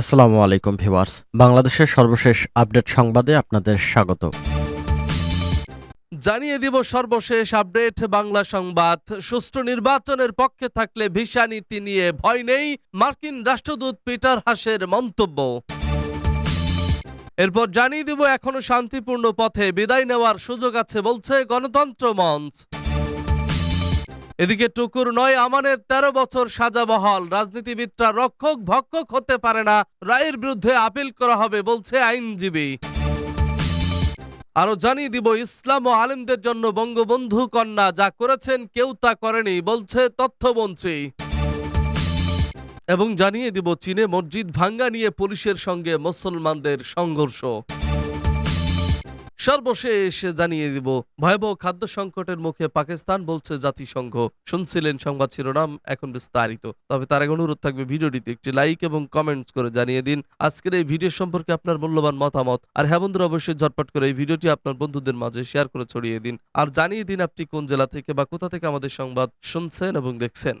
আসসালামু আলাইকুম ভিউয়ার্স। বাংলাদেশের সর্বশেষ আপডেট সংবাদে আপনাদের স্বাগত। জানিয়ে দিব সর্বশেষ আপডেট, বাংলা সংবাদ। সুষ্ঠু নির্বাচনের পক্ষে থাকলে ভিসা নীতি নিয়ে ভয় নেই মার্কিন রাষ্ট্রদূত পিটার হাসের মন্তব্য। এরপর জানিয়ে দিব, এখনও শান্তিপূর্ণ পথে বিদায় নেওয়ার সুযোগ আছে বলছে গণতন্ত্র মঞ্চ। এদিকে টুকুর নয়, আমানের তেরো বছর সাজা বহাল। রাজনীতিবিদরা রক্ষক, ভক্ষক হতে পারে না। রায়ের বিরুদ্ধে আপিল করা হবে, বলছে আইনজীবী। আরও জানিয়ে দিব, ইসলাম ও আলেমদের জন্য বঙ্গবন্ধু কন্যা যা করেছেন, কেউ তা করেনি, বলছে তথ্যমন্ত্রী। এবং জানিয়ে দিব, চীনে মসজিদ ভাঙ্গা নিয়ে পুলিশের সঙ্গে মুসলমানদের সংঘর্ষ। সর্বশেষ জানিয়ে দিব, ভয়াবহ খাদ্য সংকটের মুখে পাকিস্তান বলছে জাতিসংঘ। শুনছিলেন সংবাদ শিরোনাম, এখন বিস্তারিত। তবে তার আগে অনুরোধ থাকবে ভিডিওটিতে একটি লাইক এবং কমেন্টস করে জানিয়ে দিন। আজকের এই ভিডিও সম্পর্কে আপনার মূল্যবান মতামত। আর হ্যাঁ বন্ধুরা, অবশ্যই ঝটপট করে এই ভিডিওটি আপনার বন্ধুদের মাঝে শেয়ার করে ছড়িয়ে দিন। আর জানিয়ে দিন আপনি কোন জেলা থেকে বা কোথা থেকে আমাদের সংবাদ শুনছেন এবং দেখছেন।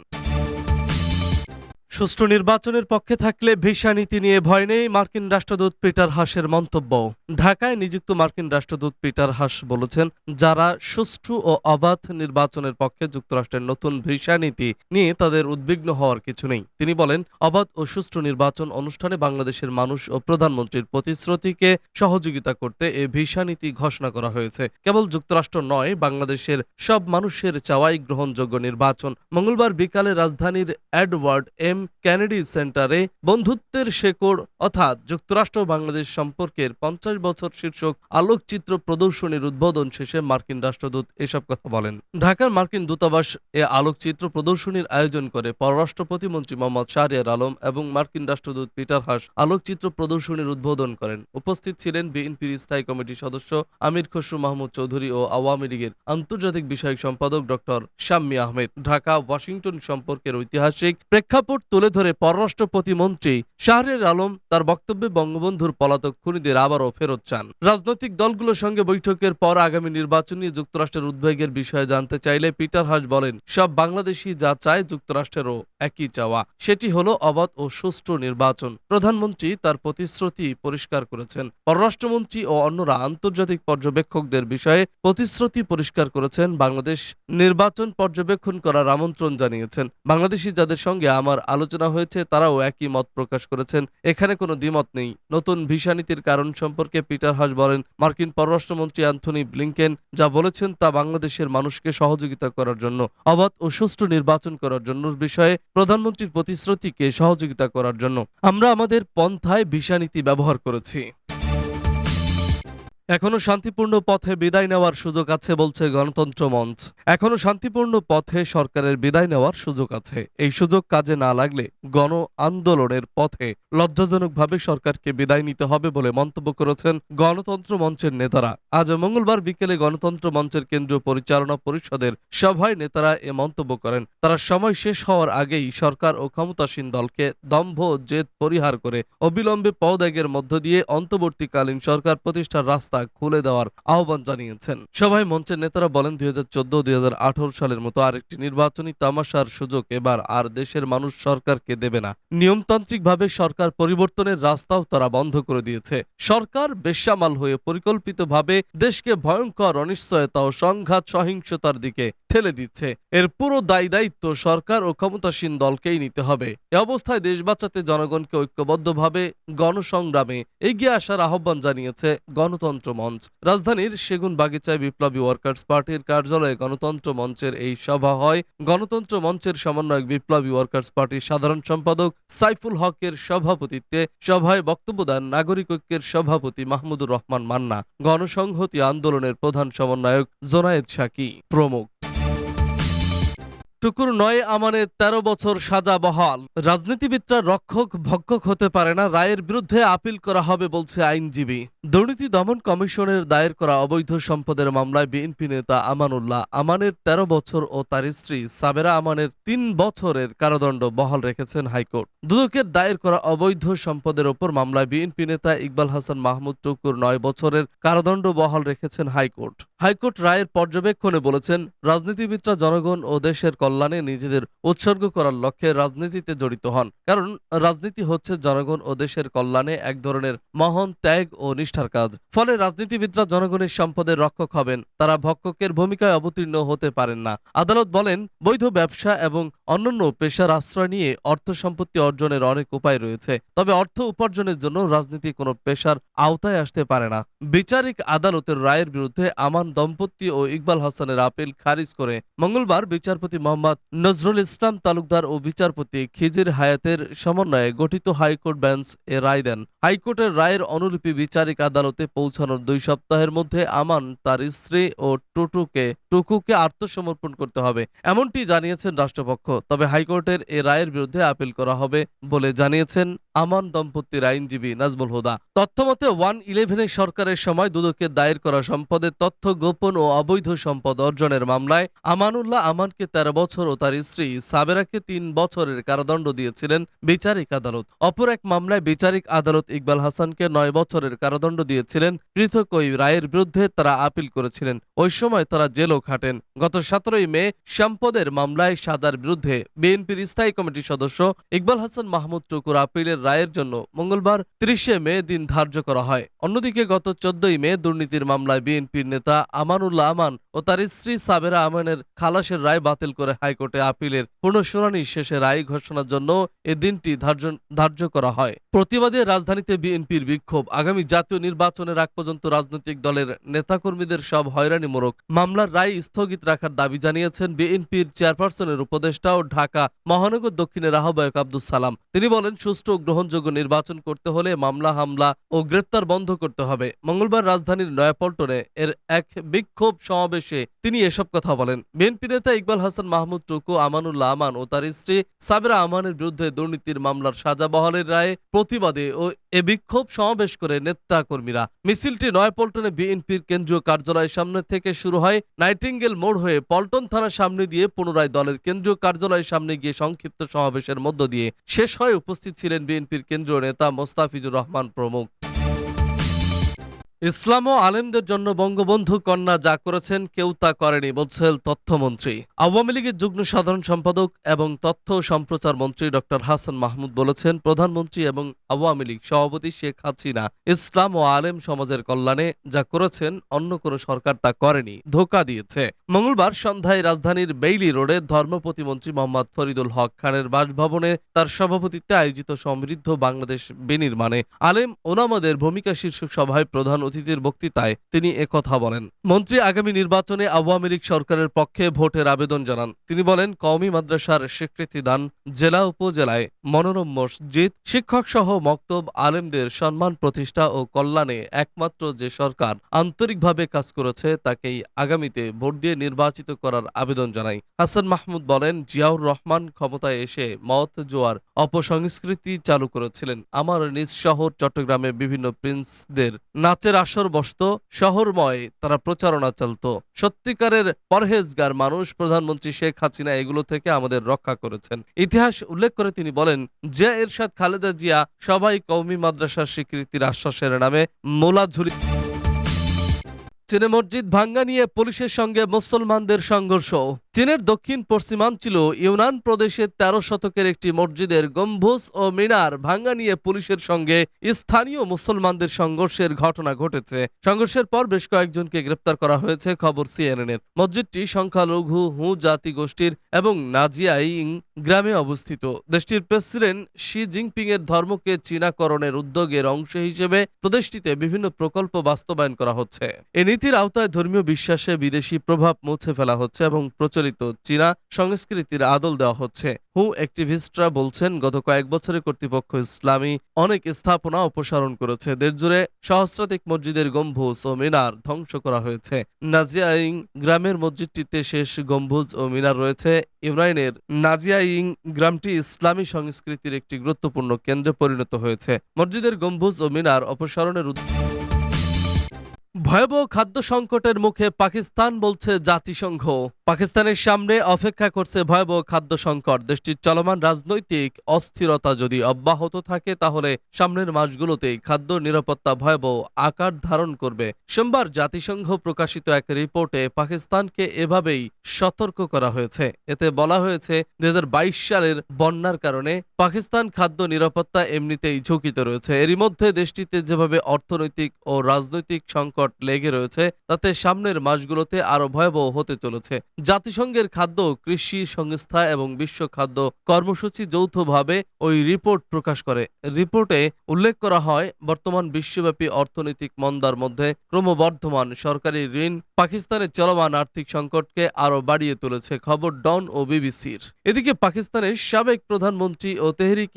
সুষ্ঠু নির্বাচনের পক্ষে থাকলে ভিসা নীতি নিয়ে ভয় নেই মার্কিন রাষ্ট্রদূত পিটার হাসের মন্তব্য। ঢাকায় নিযুক্ত মার্কিন রাষ্ট্রদূত পিটার হাস বলেছেন, যারা সুষ্ঠু ও অবাধ নির্বাচনের পক্ষে যুক্তরাষ্ট্রের নতুন ভিসা নীতি নিয়ে তাদের উদ্বিগ্ন হওয়ার কিছু নেই। তিনি বলেন, অবাধ ও সুষ্ঠু নির্বাচন অনুষ্ঠানে বাংলাদেশের মানুষ ও প্রধানমন্ত্রীর প্রতিশ্রুতিকে সহযোগিতা করতে এ ভিসা নীতি ঘোষণা করা হয়েছে। কেবল যুক্তরাষ্ট্র নয়, বাংলাদেশের সব মানুষের চাওয়াই গ্রহণযোগ্য নির্বাচন। মঙ্গলবার বিকালে রাজধানীর এডওয়ার্ড এম কেনেডি সেন্টারে বন্ধুত্বের শেকড়, অর্থাৎ যুক্তরাষ্ট্র বাংলাদেশ সম্পর্কের পঞ্চাশ বছর শীর্ষক আলোকচিত্র প্রদর্শনীর উদ্বোধন শেষে মার্কিন রাষ্ট্রদূত এসব কথা বলেন। ঢাকার মার্কিন দূতাবাস এ আলোকচিত্র প্রদর্শনীর আয়োজন করে পররাষ্ট্র প্রতিমন্ত্রী মোহাম্মদ শাহরিয়ার আলম এবং মার্কিন রাষ্ট্রদূত পিটার হাস আলোকচিত্র প্রদর্শনীর উদ্বোধন করেন। উপস্থিত ছিলেন বিএনপির স্থায়ী কমিটির সদস্য আমির খসরু মাহমুদ চৌধুরী ও আওয়ামী লীগের আন্তর্জাতিক বিষয়ক সম্পাদক ডক্টর শাম্মী আহমেদ। ঢাকা, ওয়াশিংটন সম্পর্কের ঐতিহাসিক প্রেক্ষাপট তুলে ধরে পররাষ্ট্র প্রতিমন্ত্রী শাহরিয়ার আলম তার বক্তব্যে বঙ্গবন্ধুর পলাতক খুনিদের আবারও ফেরত চান। রাজনৈতিক দলগুলোর সঙ্গে বৈঠকের পর আগামী নির্বাচন নিয়ে যুক্তরাষ্ট্রের উদ্বেগের বিষয়ে জানতে চাইলে পিটার হাস বলেন, সব বাংলাদেশি যা চায় যুক্তরাষ্ট্রেরও একই চাওয়া। সেটি হলো অবাধ ও সুষ্ঠু নির্বাচন। প্রধানমন্ত্রী তার প্রতিশ্রুতি পরিষ্কার করেছেন। পররাষ্ট্রমন্ত্রী ও অন্যরা আন্তর্জাতিক পর্যবেক্ষকদের বিষয়ে প্রতিশ্রুতি পরিষ্কার করেছেন। বাংলাদেশ নির্বাচন পর্যবেক্ষণ করার আমন্ত্রণ জানিয়েছেন। বাংলাদেশি যাদের সঙ্গে আমার আলোচনা হয়েছে, তারাও একই মত প্রকাশ করেছেন। এখানে কোনো দ্বিমত নেই। নতুন ভিসা নীতির কারণ সম্পর্কে পিটার হাস বলেন, মার্কিন পররাষ্ট্রমন্ত্রী অ্যান্থনি ব্লিংকেন যা বলেছেন তা বাংলাদেশের মানুষকে সহযোগিতা করার জন্য, অবাধ ও সুষ্ঠু নির্বাচন করার জন্য বিষয়ে প্রধানমন্ত্রীর প্রতিশ্রুতিকে সহযোগিতা করার জন্য। আমরা আমাদের পন্থায় ভিসা নীতি ব্যবহার করেছি। এখনও শান্তিপূর্ণ পথে বিদায় নেওয়ার সুযোগ আছে বলছে গণতন্ত্র মঞ্চ। এখনও শান্তিপূর্ণ পথে সরকারের বিদায় নেওয়ার সুযোগ আছে। এই সুযোগ কাজে না লাগলে গণ আন্দোলনের পথে লজ্জাজনকভাবে সরকারকে বিদায় নিতে হবে বলে মন্তব্য করেছেন গণতন্ত্র মঞ্চের নেতারা। আজ মঙ্গলবার বিকেলে গণতন্ত্র মঞ্চের কেন্দ্রীয় পরিচালনা পরিষদের সভায় নেতারা এ মন্তব্য করেন। তারা সময় শেষ হওয়ার আগেই সরকার ও ক্ষমতাসীন দলকে দম্ভ জেদ পরিহার করে অবিলম্বে পদত্যাগের মধ্য দিয়ে অন্তর্বর্তীকালীন সরকার প্রতিষ্ঠার রাস্তা খুলে দেওয়ার আহ্বান জানিয়েছেন। সভায় মঞ্চের নেতারা বলেন, দুই হাজার চোদ্দ, দুই হাজার আঠারো সালের মতো আরেকটি নির্বাচনী তামাশার সুযোগ এবার আর দেশের মানুষ সরকারকে দেবে না। নিয়মতান্ত্রিকভাবে সরকার পরিবর্তনের রাস্তাও তারা বন্ধ করে দিয়েছে। সরকার বেশ্যামাল হয়ে পরিকল্পিতভাবে দেশকে ভয়ঙ্কর অনিশ্চয়তা ও সংঘাত সহিংসতার দিকে ঠেলে দিচ্ছে। এর পুরো দায়ী দায়িত্ব সরকার ও ক্ষমতাসীন দলকেই নিতে হবে। এ অবস্থায় দেশ বাঁচাতে জনগণকে ঐক্যবদ্ধভাবে গণসংগ্রামে এগিয়ে আসার আহ্বান জানিয়েছে গণতন্ত্র মঞ্চ। রাজধানীর সেগুন বাগিচায় বিপ্লবী ওয়ার্কার্স পার্টির কার্যালয়ে গণতন্ত্র মঞ্চের এই সভা হয়। গণতন্ত্র মঞ্চের সমন্বয়ক বিপ্লবী ওয়ার্কার্স পার্টির সাধারণ সম্পাদক সাইফুল হকের সভাপতিত্বে সভায় বক্তব্য দেন নাগরিক ঐক্যের সভাপতি মাহমুদুর রহমান মান্না। গণসংহতি আন্দোলনের প্রধান সমন্বয়ক জোনায়েদ সাকি প্রমুখ। টুকুর নয় আমানের তেরো বছর সাজা বহাল। রাজনীতিবিদরা রক্ষক, ভক্ষক হতে পারে না, রায়ের বিরুদ্ধে আপিল করা হবে বলছে আইনজীবী। দুর্নীতি দমন কমিশনের দায়ের করা অবৈধ সম্পদের মামলায় বিএনপি নেতা আমানুল্লাহ আমানের তেরো বছর ও তার স্ত্রী সাবেরা আমানের তিন বছরের কারাদণ্ড বহাল রেখেছেন হাইকোর্ট। দুদকের দায়ের করা অবৈধ সম্পদের ওপর মামলায় বিএনপি নেতা ইকবাল হাসান মাহমুদ টুকুর নয় বছরের কারাদণ্ড বহাল রেখেছেন হাইকোর্ট। হাইকোর্ট রায়ের পর্যবেক্ষণে বলেছেন, রাজনীতিবিদরা জনগণ ও দেশের কল্যাণে নিজেদের উৎসর্গ করার লক্ষ্যে রাজনীতিতে জড়িত হন। কারণ, রাজনীতি হচ্ছে জনগণ ও দেশের কল্যাণে এক ধরনের মহান ত্যাগ ও নিষ্ঠার কাজ। ফলে রাজনীতিবিদরা জনগণের সম্পদের রক্ষক হবেন, তারা ভক্ষকের ভূমিকায় অবতীর্ণ হতে পারেন না। আদালত বলেন, বৈধ ব্যবসা এবং অন্যান্য পেশার আশ্রয় নিয়ে অর্থ সম্পত্তি অর্জনের অনেক উপায় রয়েছে। তবে অর্থ উপার্জনের জন্য রাজনীতি কোনো পেশার আওতায় আসতে পারে না। বিচারিক আদালতের রায়ের বিরুদ্ধে আমান দম্পতি ও ইকবাল হাসানের আপিল খারিজ করে মঙ্গলবার বিচারপতি মোহাম্মদ নজরুল ইসলাম তালুকদার ও বিচারপতি খিজির হায়াতের সমন্বয়ে গঠিত হাইকোর্ট বেঞ্চ এ রায় দেন। হাইকোর্টের রায়ের অনুলিপি বিচারিক আদালতে পৌঁছানোর দুই সপ্তাহের মধ্যে আমান তার স্ত্রী ও টুটুকে, টুকুকে আত্মসমর্পণ করতে হবে, এমনটি জানিয়েছেন রাষ্ট্রপক্ষ। তবে হাইকোর্টের এ রায়ের বিরুদ্ধে আপিল করা হবে বলে জানিয়েছেন আমান দম্পতির আইনজীবী নাজমুল হুদা। তথ্যমতে, ওয়ান ইলেভেনের সরকারের সময় দুদকে দায়ের করা সম্পদের তথ্য গোপন ও অবৈধ সম্পদ অর্জনের মামলায় আমানুল্লাহ আমানকে তেরো বছর ও তার স্ত্রী সাবেরাকে তিন বছরের কারাদণ্ড দিয়েছিলেন বিচারিক আদালত। অপর এক মামলায় বিচারিক আদালত ইকবাল হাসানকে নয় বছরের কারাদণ্ড দিয়েছিলেন। পৃথক ওই রায়ের বিরুদ্ধে তারা আপিল করেছিলেন। ওই সময় তারা জেলও খাটেন। গত সতেরোই মে সম্পদের মামলায় সাদার বিরুদ্ধে বিএনপির স্থায়ী কমিটির সদস্য ইকবাল হাসান মাহমুদ টুকুর আপিলের রায়ের জন্য মঙ্গলবার ত্রিশে মে দিন ধার্য করা হয়। অন্যদিকে গত চোদ্দই মে দুর্নীতির মামলায় বিএনপির নেতা আমানুল্লাহ আমান ও তার স্ত্রী সাবেরা আমানের খালাসের রায় বাতিল করে হাইকোর্টে আপিলের পুনঃশুনানি শেষে রায় ঘোষণার জন্য এ দিনটি ধার্য ধার্য করা হয়। প্রতিবাদে রাজধানীতে বিএনপির বিক্ষোভ। আগামী জাতীয় নির্বাচনের আগ পর্যন্ত রাজনৈতিক দলের নেতাকর্মীদের সব হয়রানিমূলক মামলার রায় স্থগিত রাখার দাবি জানিয়েছেন বিএনপির চেয়ারপারসনের উপদেষ্টা ও ঢাকা মহানগর দক্ষিণের আহ্বায়ক আব্দুল সালাম। তিনি বলেন, সুষ্ঠু গ্রহণযোগ্য নির্বাচন করতে হলে মামলা, হামলা ও গ্রেপ্তার বন্ধ করতে হবে। মঙ্গলবার রাজধানীর নয়াপল্টনে এর এক বিক্ষোভ সমাবেশে তিনি এসব কথা বলেন। বিএনপি নেতা ইকবাল হাসান, মাহমুদ টুকু, আমানুল্লাহ আমান ও তার স্ত্রী সাবেরা আমানের বিরুদ্ধে দুর্নীতির মামলার সাজা বহালের রায়ে প্রতিবাদে ও এ বিক্ষোভ সমাবেশ করে নেতা কর্মীরা মিছিলটি নয়াপল্টনে বিএনপির কেন্দ্রীয় কার্যালয়ের সামনে থেকে শুরু হয়। নাইটিঙ্গেল মোড় হয়ে পল্টন থানার সামনে দিয়ে পুনরায় দলের কেন্দ্রীয় কার্যালয়ের সামনে গিয়ে সংক্ষিপ্ত সমাবেশের মধ্য দিয়ে শেষ হয়ে উপস্থিত ছিলেন বিএনপির কেন্দ্রীয় নেতা মোস্তাফিজুর রহমান প্রমুখ। ইসলাম ও আলেমদের জন্য বঙ্গবন্ধু কন্যা যা করেছেন কেউ তা করেনি বলছেন তথ্যমন্ত্রী। আওয়ামী লীগের যুগ্ম সাধারণ সম্পাদক এবং তথ্য সম্প্রচার মন্ত্রী ডক্টর হাসান মাহমুদ বলেছেন, প্রধানমন্ত্রী এবং আওয়ামী লীগ সভাপতি শেখ হাসিনা ইসলাম ও আলেম সমাজের কল্যাণে যা করেছেন, অন্য কোনো সরকার তা করেনি, ধোকা দিয়েছে। মঙ্গলবার সন্ধ্যায় রাজধানীর বেইলি রোডে ধর্ম প্রতিমন্ত্রী মোহাম্মদ ফরিদুল হক খানের বাসভবনে তার সভাপতিত্বে আয়োজিত সমৃদ্ধ বাংলাদেশ বিনির্মাণে আলেম ওলামাদের ভূমিকা শীর্ষক সভায় প্রধান অতিথির বক্তৃতায় তিনি একথা বলেন। মন্ত্রী আগামী নির্বাচনে আওয়ামী লীগ সরকারের পক্ষে ভোটের আবেদন জানান। তিনি বলেন, কওমি মাদ্রাসার স্বীকৃতি দান জেলা উপজেলায় মনোরম মসজিদ শিক্ষক সহ মক্তব আলেমদের সম্মান প্রতিষ্ঠা ও কল্যাণে একমাত্র যে সরকার আন্তরিকভাবে কাজ করেছে তাকেই আগামীতে ভোট দিয়ে নির্বাচিত করার আবেদন জানাই। হাসান মাহমুদ বলেন, জিয়াউর রহমান ক্ষমতায় এসে মত জোয়ার অপসংস্কৃতি চালু করেছিলেন। আমার নিজ শহর চট্টগ্রামে বিভিন্ন প্রিন্সদের নাচের আসর বসত, শহরময় তারা প্রচারণা চলত। সত্যিকারের পরহেজগার মানুষ প্রধানমন্ত্রী শেখ হাসিনা এগুলো থেকে আমাদের রক্ষা করেছেন। ইতিহাস উল্লেখ করে তিনি বলেন জিয়া এরশাদ খালেদা জিয়া সবাই কওমি মাদ্রাসার স্বীকৃতির আশ্বাসের নামে মোলাঝুলি চীনে মসজিদ ভাঙ্গা নিয়ে পুলিশের সঙ্গে মুসলমানদের সংঘর্ষ। চীনের দক্ষিণ পশ্চিমাঞ্চল ইউনান প্রদেশের তেরো শতকের একটি মসজিদের গম্বুজ ও মিনার ভাঙ্গা নিয়ে পুলিশের সঙ্গে স্থানীয় মুসলমানদের সংঘর্ষের ঘটনা ঘটেছে। সংঘর্ষের পর বেশ কয়েকজনকে গ্রেপ্তার করা হয়েছে, খবর সিএনএন এর মসজিদটি সংখ্যালঘু হু জাতি গোষ্ঠীর এবং নাজিয়াইং গ্রামে অবস্থিত। দেশটির প্রেসিডেন্ট শি জিনপিং এর ধর্মকে চীনাকরণের উদ্যোগের অংশ হিসেবে প্রদেশটিতে বিভিন্ন প্রকল্প বাস্তবায়ন করা হচ্ছে। এ নীতির আওতায় ধর্মীয় বিশ্বাসে বিদেশি প্রভাব মুছে ফেলা হচ্ছে এবং প্রচলিত চীনা সংস্কৃতির আদল দেওয়া হচ্ছে। হু অ্যাক্টিভিস্টরা বলছেন, গত কয়েক বছরে কর্তৃপক্ষ ইসলামী অনেক স্থাপনা অপসারণ করেছে। দেশজুড়ে সহস্রাধিক মসজিদের গম্বুজ ও মিনার ধ্বংস করা হয়েছে। নাজিয়াইং গ্রামের মসজিদটিতে শেষ গম্বুজ ও মিনার রয়েছে। ইউনাইনের নাজিয়াইং গ্রামটি ইসলামী সংস্কৃতির একটি গুরুত্বপূর্ণ কেন্দ্রে পরিণত হয়েছে। মসজিদের গম্বুজ ও মিনার অপসারণের ভয়াবহ খাদ্য সংকটের মুখে পাকিস্তান বলছে জাতিসংঘ। পাকিস্তানের সামনে অপেক্ষা করছে ভয়াবহ খাদ্য সংকট। দেশটির চলমান রাজনৈতিক অস্থিরতা যদি অব্যাহত থাকে, তাহলে সামনের মাসগুলোতেই খাদ্য নিরাপত্তা ভয়াবহ আকার ধারণ করবে। সোমবার জাতিসংঘ প্রকাশিত এক রিপোর্টে পাকিস্তানকে এভাবেই সতর্ক করা হয়েছে। এতে বলা হয়েছে, দুই সালের বন্যার কারণে পাকিস্তান খাদ্য নিরাপত্তা এমনিতেই ঝুঁকিতে রয়েছে। এরই মধ্যে দেশটিতে যেভাবে অর্থনৈতিক ও রাজনৈতিক সংকট লেগে রয়েছে, তাতে সামনের মাসগুলোতে আরও ভয়াবহ হতে চলেছে। জাতিসংঘের খাদ্য, কৃষি সংস্থা এবং বিশ্ব খাদ্য কর্মসূচি যৌথভাবে ওই রিপোর্ট প্রকাশ করে। রিপোর্টে উল্লেখ করা হয়, বর্তমান বিশ্বব্যাপী অর্থনৈতিক মন্দার মধ্যে ক্রমবর্ধমান সরকারি ঋণ পাকিস্তানের চলমান আর্থিক সংকটকে আরও বাড়িয়ে তুলেছে, খবর ডন ও বিবিসির। এদিকে পাকিস্তানের সাবেক প্রধানমন্ত্রী ও তেহরিক